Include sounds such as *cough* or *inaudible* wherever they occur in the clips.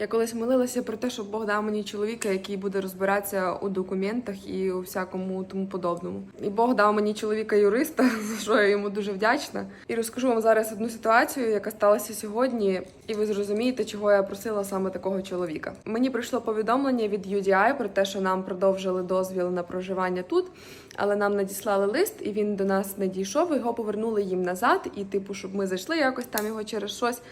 Я колись молилася про те, щоб Бог дав мені чоловіка, який буде розбиратися у документах і у всякому тому подобному. І Бог дав мені чоловіка юриста, *laughs* за що я йому дуже вдячна. І розкажу вам зараз одну ситуацію, яка сталася сьогодні, і ви зрозумієте, чого я просила саме такого чоловіка. Мені прийшло повідомлення від UDI про те, що нам продовжили дозвіл на проживання тут, але нам надіслали лист, і він до нас не дійшов. Його повернули їм назад, і типу, щоб ми зайшли якось там його через щось.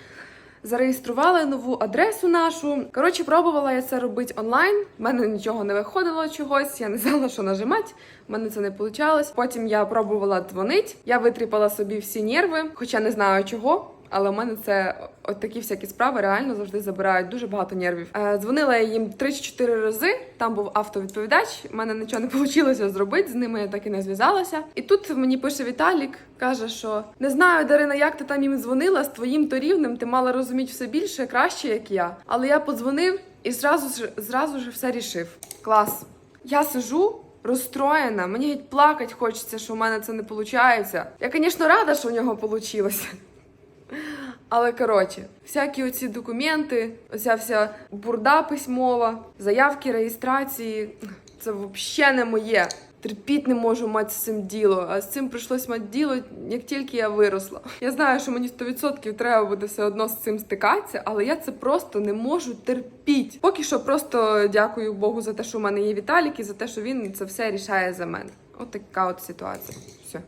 Зареєстрували нову адресу нашу. Коротше, пробувала я це робити онлайн. У мене нічого не виходило чогось. Я не знала, що нажимати. У мене це не вийшло. Потім я пробувала дзвонити. Я витріпала собі всі нерви, хоча не знаю чого. Але у мене це от такі всякі справи реально завжди забирають дуже багато нервів. Е, дзвонила я їм 3-4 рази. Там був автовідповідач. У мене нічого не *laughs* вийшло зробити. З ними я так і не зв'язалася. І тут мені пише Віталік, каже, що не знаю, Дарина, як ти там їм дзвонила з твоїм то рівнем. Ти мала розуміти все більше, краще, як я. Але я подзвонив і зразу ж зразу ж все рішив. Клас. Я сижу. Розстроєна, мені геть плакать хочеться, що в мене це не виходить. Я, звісно, рада, що в нього вийшло. Але коротше, всякі оці документи, оця вся бурда письмова, заявки реєстрації це взагалі не моє. Терпіть не можу мати з цим діло, а з цим прийшлось мати діло, як тільки я виросла. Я знаю, що мені 100% треба буде все одно з цим стикатися, але я це просто не можу терпіти. Поки що просто дякую Богу за те, що в мене є Віталік, і за те, що він це все рішає за мене. От така от ситуація. Все.